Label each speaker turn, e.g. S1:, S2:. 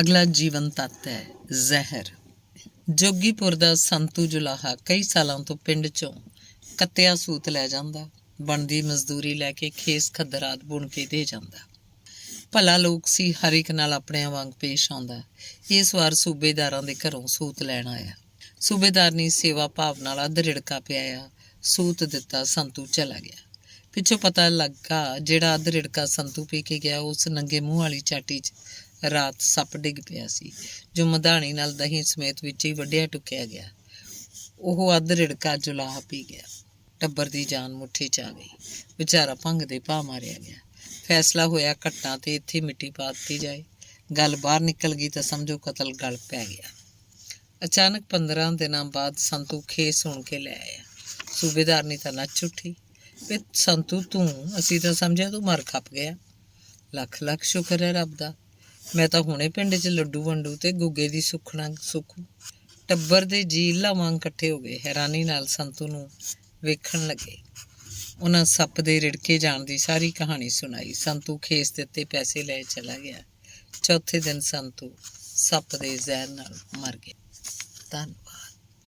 S1: ਅਗਲਾ ਜੀਵਨ ਤੱਤ ਹੈ, ਜ਼ਹਿਰ। ਜੋਗੀਪੁਰ ਦਾ ਸੰਤੂ ਜੁਲਾਹਾ ਕਈ ਸਾਲਾਂ ਤੋਂ ਪਿੰਡ ਚੋਂ ਕੱਤਿਆ ਸੂਤ ਲੈ ਜਾਂਦਾ, ਬਣਦੀ ਮਜ਼ਦੂਰੀ ਲੈ ਕੇ ਖੇਸ ਖੱਦਰਾਤ ਬੁਣ ਕੇ ਦੇ ਜਾਂਦਾ। ਭਲਾ ਲੋਕ ਸੀ, ਹਰ ਇੱਕ ਨਾਲ ਆਪਣੇ ਵਾਂਗ ਪੇਸ਼ ਆਉਂਦਾ। ਇਸ ਵਾਰ ਸੂਬੇਦਾਰਾਂ ਦੇ ਘਰੋਂ ਸੂਤ ਲੈਣ ਆਇਆ। ਸੂਬੇਦਾਰ ਨੇ ਸੇਵਾ ਭਾਵ ਨਾਲ ਅੱਧ ਰਿੜਕਾ ਪਿਆਇਆ, ਸੂਤ ਦਿੱਤਾ, ਸੰਤੂ ਚਲਾ ਗਿਆ। ਪਿੱਛੋਂ ਪਤਾ ਲੱਗਾ, ਜਿਹੜਾ ਅੱਧ ਰਿੜਕਾ ਸੰਤੂ ਪੀ ਕੇ ਗਿਆ, ਉਸ ਨੰਗੇ ਮੂੰਹ ਵਾਲੀ ਚਾਟੀ 'ਚ ਰਾਤ ਸੱਪ ਡਿੱਗ ਪਿਆ ਸੀ, ਜੋ ਮਧਾਣੀ ਨਾਲ ਦਹੀਂ ਸਮੇਤ ਵਿੱਚ ਹੀ ਵੱਢਿਆ ਟੁੱਕਿਆ ਗਿਆ। ਉਹ ਅੱਧ ਰਿੜਕਾ ਜੁਲਾਹ ਪੀ ਗਿਆ। ਟੱਬਰ ਦੀ ਜਾਨ ਮੁੱਠੀ 'ਚ ਆ ਗਈ। ਵਿਚਾਰਾ ਭੰਗ ਦੇ ਭਾ ਮਾਰਿਆ ਗਿਆ। ਫੈਸਲਾ ਹੋਇਆ ਘੱਟਾਂ ਤੇ ਇੱਥੇ ਮਿੱਟੀ ਪਾ ਦਿੱਤੀ ਜਾਏ। ਗੱਲ ਬਾਹਰ ਨਿਕਲ ਗਈ ਤਾਂ ਸਮਝੋ ਕਤਲ ਗਲ ਪੈ ਗਿਆ। ਅਚਾਨਕ 15 ਦਿਨਾਂ ਬਾਅਦ ਸੰਤੂ ਖੇਸ ਸੁਣ ਕੇ ਲੈ ਆਇਆ। ਸੂਬੇਦਾਰ ਨੇ ਤਾਂ ਨੱਚ ਉੱਠੀ। ਵੇ ਸੰਤੂ ਤੂੰ, ਅਸੀਂ ਤਾਂ ਸਮਝਿਆ ਤੂੰ ਮਰ ਖੱਪ ਗਿਆ। ਲੱਖ ਲੱਖ ਸ਼ੁਕਰ ਹੈ ਰੱਬ ਦਾ। ਮੈਂ ਤਾਂ ਹੁਣੇ ਪਿੰਡ 'ਚ ਲੱਡੂ ਵੰਡੂ ਤੇ ਗੁੱਗੇ ਦੀ ਸੁਖਣਾ ਸੁਖੂ। ਟੱਬਰ ਦੇ ਜੀਲਾ ਵਾਂਗ ਇਕੱਠੇ ਹੋ ਗਏ। ਹੈਰਾਨੀ ਨਾਲ ਸੰਤੂ ਨੂੰ ਵੇਖਣ ਲੱਗੇ। ਉਹਨਾਂ ਸੱਪ ਦੇ ਰਿੜਕੇ ਜਾਣ ਦੀ ਸਾਰੀ ਕਹਾਣੀ ਸੁਣਾਈ। ਸੰਤੂ ਖੇਸ ਦਿੱਤੇ ਪੈਸੇ ਲੈ ਚਲਾ ਗਿਆ। ਚੌਥੇ ਦਿਨ ਸੰਤੂ ਸੱਪ ਦੇ ਜ਼ਹਿਰ ਨਾਲ ਮਰ ਗਿਆ। ਧੰਨਵਾਦ।